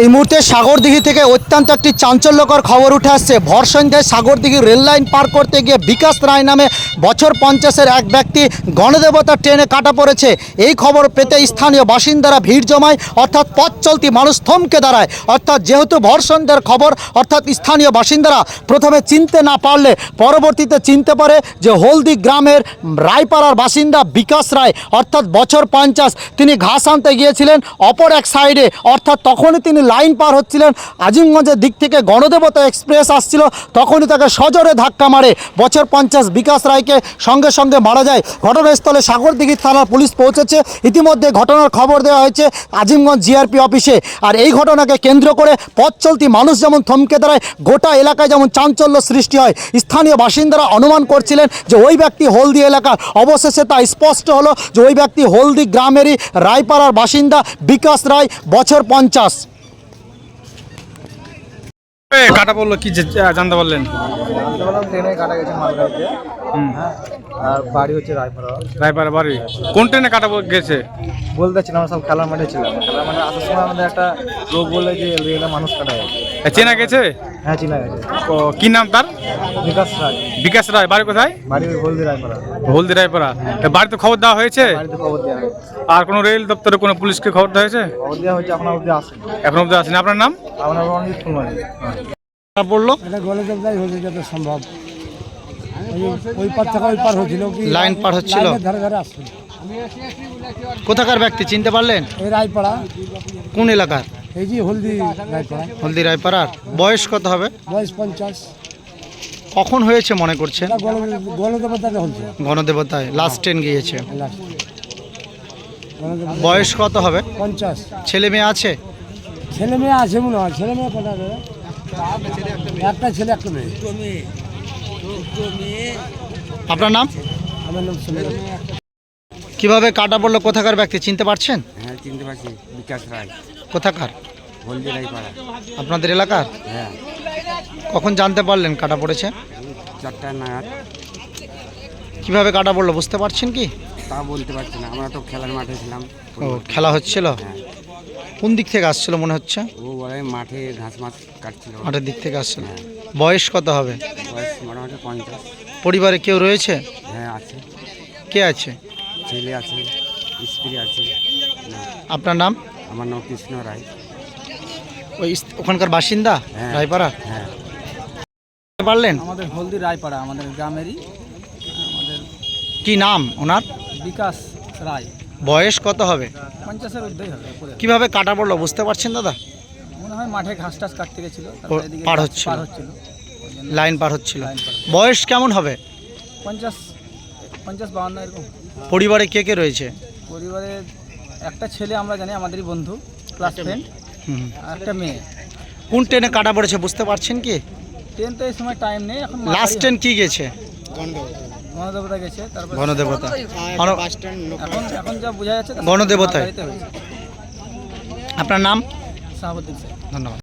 এই মুহূর্তে সাগরদিঘি থেকে অত্যন্ত একটি চাঞ্চল্যকর খবর উঠে আসছে। ভর সন্ধ্যায় সাগরদিঘি রেল লাইন পার করতে গিয়ে বিকাশ রায় নামে বছর পঞ্চাশের এক ব্যক্তি গণদেবতা ট্রেনে কাটা পড়েছে। এই খবর পেতে স্থানীয় বাসিন্দারা ভিড় জমায়, অর্থাৎ পথ চলতি মানুষ থমকে দাঁড়ায়। অর্থাৎ যেহেতু ভর সন্ধ্যার খবর, অর্থাৎ স্থানীয় বাসিন্দারা প্রথমে চিনতে না পারলে পরবর্তীতে চিনতে পারে যে হলদি গ্রামের রায়পাড়ার বাসিন্দা বিকাশ রায়, অর্থাৎ বছর পঞ্চাশ, তিনি ঘাস আনতে গিয়েছিলেন অপর এক সাইডে, অর্থাৎ তখনই তিনি লাইন পার হচ্ছিলেন আজিমগঞ্জের দিক থেকে গণদেবতা এক্সপ্রেস আসছিল, তখনই তাকে সজোরে ধাক্কা মারে। বছর পঞ্চাশ বিকাশ রায়কে সঙ্গে সঙ্গে মারা যায়। ঘটনাস্থলে সাগরদিঘি থানার পুলিশ পৌঁছেছে। ইতিমধ্যে ঘটনার খবর দেওয়া হয়েছে আজিমগঞ্জ জিআরপি অফিসে। আর এই ঘটনাকে কেন্দ্র করে পথ চলতি মানুষ যেমন থমকে দাঁড়ায়, গোটা এলাকায় যেমন চাঞ্চল্য সৃষ্টি হয়। স্থানীয় বাসিন্দারা অনুমান করছিলেন যে ওই ব্যক্তি হলদি এলাকার। অবশেষে তা স্পষ্ট হলো যে ওই ব্যক্তি হলদি গ্রামেরই রায়পাড়ার বাসিন্দা বিকাশ রায়, বছর পঞ্চাশ। কাটা বলল কি যে- জানতে পারলেন? ট্রেনে কাটা গেছে মালগাড়িতে। হ্যাঁ। আর বাড়ি হচ্ছে রায়পুরা রায়পাড়া বাড়ি। কোন ট্রেনে কাটা গেছে? বলতে পারছি আমরা সব খেলার মাঠে ছিলাম। খেলার মাঠে আসার সময় আমাদের একটা লোক বলে যে রেলে মানুষ কাটা গেছে চেনা গেছে? হ্যাঁ চিনা গেছে। ও, কি নাম তার? বিকাশ রায়। বিকাশ রায় বাড়ি কোথায়? বাড়ি হলদি রায়পুরা হলদি রায়পাড়া। বাড়িতে খবর দেওয়া হয়েছে? বাড়িতে খবর দেওয়া আর কোনো রেল দপ্তরে কোনো পুলিশকে খবর দেওয়া হয়েছে? খবর দেওয়া হয়েছে এখন অবধি আসেনি। এখন অব্দি আসেনি। আপনার নাম? আমরা বলল? এটা যত সম্ভব। ওই- পার থেকে ওই পার হচ্ছিল কি? লাইন পার হচ্ছিল? ধারে ধারে আসছিল। কোথাকার ব্যক্তি চিনতে পারলেন? এই রায়পাড়া। কোন এলাকার? এই যে হলদি রায়পাড়া। হলদি রায়পাড়ার। বয়স কত হবে? বয়স পঞ্চাশ। কখন হয়েছে মনে করছেন? এটা গণ- গণদেবতাকে হচ্ছে গণদেবতায় লাস্ট ট্রেন গিয়েছে। বয়স কত হবে? পঞ্চাশ। ছেলে মেয়ে আছে? ছেলে মেয়ে আছে মনে হয়। ছেলে মেয়ে কটা একটা ছেলে একটা মেয়ে। আপনার নাম? আমার নাম সুন্দর কীভাবে কাটা পড়ল কোথাকার ব্যক্তি চিনতে পারছেন? হ্যাঁ চিনতে পারছি। বিকাশ রায়। কোথাকার? আপনাদের এলাকার? হ্যাঁ। কখন জানতে পারলেন কাটা পড়েছে? চারটা নাগাদ। কীভাবে কাটা পড়ল বুঝতে পারছেন কি? তা বলতে পারছি না। আমরা তো খেলার মাঠে ছিলাম। ও খেলা হচ্ছিল? হ্যাঁ। কোন দিক থেকে আসছিল মনে হচ্ছে? ও বলে মাঠে ঘাস মাছ কাটছিল। মাঠের দিক থেকে আসছিল। হ্যাঁ। বয়স কত হবে? বয়স মোটামুটি পঞ্চাশ। পরিবারে কেউ রয়েছে? হ্যাঁ আছে। কে আছে? ছেলে আছে স্ত্রী আছে। আপনার নাম? আমার নাম কৃষ্ণ রায়। ওই ইস- ওখানকার বাসিন্দা? হ্যাঁ। রায়পাড়া? হ্যাঁ। পারলেন? আমাদের হলদি রায়পাড়া আমাদের গ্রামেরই। আমাদের কি নাম ওনার? বিকাশ রায়। বয়স কত হবে? পঞ্চাশের ঊর্ধ্বই হবে উপরে। কীভাবে কাটা পড়ল বুঝতে পারছেন দাদা? মনে হয় মাঠে ঘাস টাস কাটতে গেছিল ও, পার হচ্ছিল। পার হচ্ছিল। লাইন পার হচ্ছিল। বয়স কেমন হবে? পঞ্চাশ পঞ্চাশ বাউন্ন এরকম। পরিবারে কে কে রয়েছে? পরিবারে একটা ছেলে আমরা জানি আমাদেরই বন্ধু ক্লাস ফ্রেন্ড আর একটা মেয়ে। কোন ট্রেনে কাটা পড়েছে বুঝতে পারছেন কি? ট্রেন তো এই সময় টাইম নেই এখন লাস্ট ট্রেন কি গেছে? গণদেবতা গেছে তারপর গণদেবতা। এখন এখন যা বোঝা যাচ্ছে গণদেবতায়? আপনার নাম? শাহাবুদ্দিন স্যার। ধন্যবাদ।